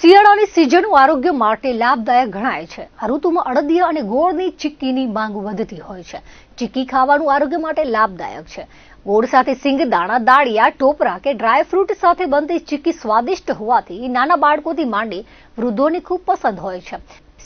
શિયાળાની સિઝન આરોગ્ય માટે લાભદાયક ગણાય છે. આ ઋતુમાં અડદિયા અને ગોળની ચીક્કીની માંગ વધતી હોય છે. ચીક્કી ખાવાનું આરોગ્ય માટે લાભદાયક છે. ગોળ સાથે સિંગ, દાણા, દાળિયા, ટોપરા કે ડ્રાયફ્રૂટ સાથે બનતી ચીક્કી સ્વાદિષ્ટ હોવાથી નાના બાળકોથી માંડી વૃદ્ધોને ખૂબ પસંદ હોય છે.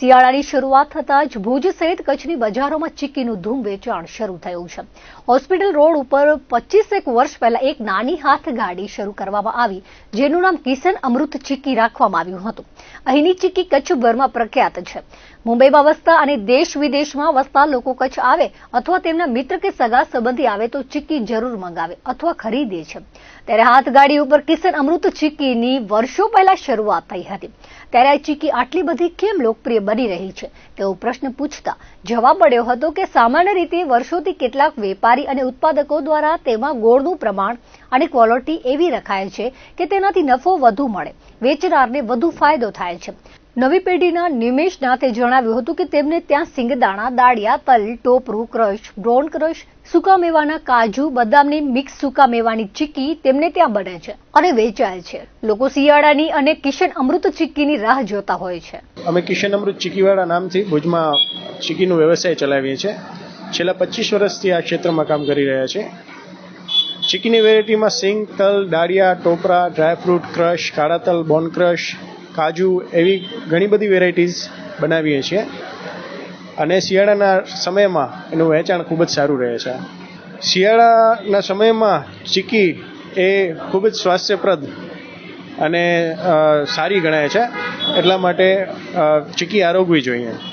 શિયાળાની શરૂઆત થતાં જ ભુજ સહિત કચ્છની બજારોમાં ચીક્કીનું ધૂમ વેચાણ શરૂ થયું છે. હોસ્પિટલ રોડ ઉપર પચીસેક વર્ષ પહેલા એક નાની હાથ ગાડી શરૂ કરવામાં આવી, જેનું નામ કિસન અમૃત ચીક્કી રાખવામાં આવ્યું હતું. અહીંની ચીક્કી કચ્છભરમાં પ્રખ્યાત છે. મુંબઈમાં વસતા અને દેશ વિદેશમાં વસતા લોકો કચ્છ આવે અથવા તેમના મિત્ર કે સગા સંબંધી આવે તો ચીક્કી જરૂર મંગાવે અથવા ખરીદે છે. ત્યારે હાથગાડી ઉપર કિશન અમૃત ચીક્કીની વર્ષો પહેલા શરૂઆત થઈ હતી. ત્યારે આ ચીક્કી આટલી બધી કેમ લોકપ્રિય બની રહી છે? તેવો પ્રશ્ન પૂછતા જવાબ મળ્યો હતો કે સામાન્ય રીતે વર્ષોથી કેટલાક વેપારી અને ઉત્પાદકો દ્વારા તેમાં ગોળનું પ્રમાણ અને ક્વોલિટી એવી રખાય છે કે તેનાથી નફો વધુ મળે, વેચનારને વધુ ફાયદો થાય છે. નવી પેઢીના નિમેશ નાથે જણાવ્યું હતું કે તેમને ત્યાં સિંગદાણા, દાળિયા, તલ, ટોપરું, ક્રશ બ્રોન ક્રશ, સૂકા મેવાના કાજુ, બદામની મિક્સ સૂકા મેવાની ચીક્કી તેમને ત્યાં બને છે અને વેચાય છે. લોકો શિયાળાની અને કિશન અમૃત ચીક્કીની રાહ જોતા હોય છે. અમે કિશન અમૃત ચીક્કીવાળા નામથી ભુજમાં ચીક્કીનો વ્યવસાય ચલાવીએ છીએ. છેલ્લા પચીસ વર્ષથી આ ક્ષેત્રમાં કામ કરી રહ્યા છે ચીકીની વેરાયટીમાં સિંગ, તલ, દાળિયા, ટોપરા, ડ્રાયફ્રૂટ, ક્રશ, કાળા તલ, બોન ક્રશ કાજુ એવી ઘણી બધી વેરાયટીઝ બનાવીએ છીએ. અને શિયાળાના સમયમાં એનું વેચાણ ખૂબ જ સારું રહે છે. શિયાળાના સમયમાં ચીકી એ ખૂબ જ સ્વાસ્થ્યપ્રદ અને સારી ગણાય છે. એટલા માટે ચીકી આરોગવી જોઈએ.